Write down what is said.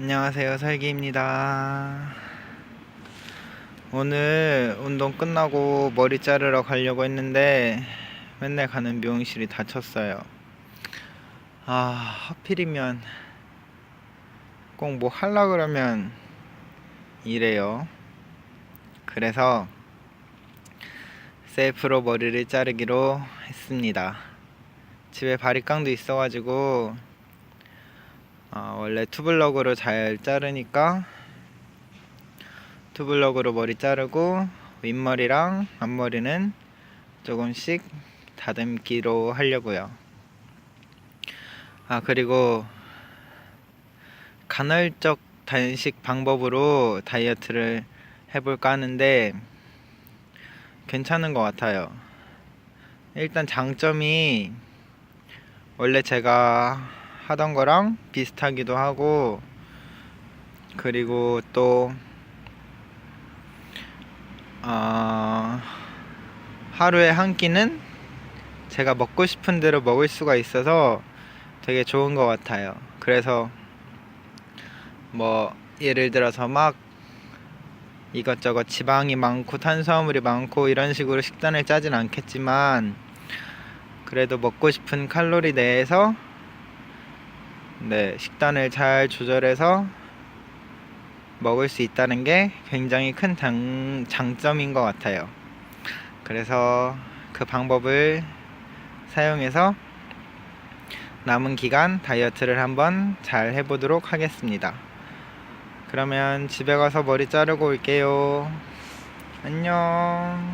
안녕하세요 설기입니다. 오늘 운동 끝나고 머리 자르러 가려고 했는데 맨날 가는 미용실이 닫혔어요. 아 하필이면 꼭 뭐 할라 그러면 이래요. 그래서 셀프로 머리를 자르기로 했습니다. 집에 바리깡도 있어가지고 아, 원래 투블럭으로 잘 자르니까 투블럭으로 머리 자르고 윗머리랑 앞머리는 조금씩 다듬기로 하려고요. 아 그리고 간헐적 단식 방법으로 다이어트를 해볼까 하는데 괜찮은 것 같아요. 일단 장점이 원래 제가 하던 거랑 비슷하기도 하고 그리고 또 어, 하루에 한 끼는 제가 먹고 싶은 대로 먹을 수가 있어서 되게 좋은 것 같아요. 그래서 뭐 예를 들어서 막 이것저것 지방이 많고 탄수화물이 많고 이런 식으로 식단을 짜진 않겠지만 그래도 먹고 싶은 칼로리 내에서 네, 식단을 잘 조절해서 먹을 수 있다는 게 굉장히 큰 장, 장점인 것 같아요. 그래서 그 방법을 사용해서 남은 기간 다이어트를 한번 잘 해보도록 하겠습니다. 그러면 집에 가서 머리 자르고 올게요. 안녕.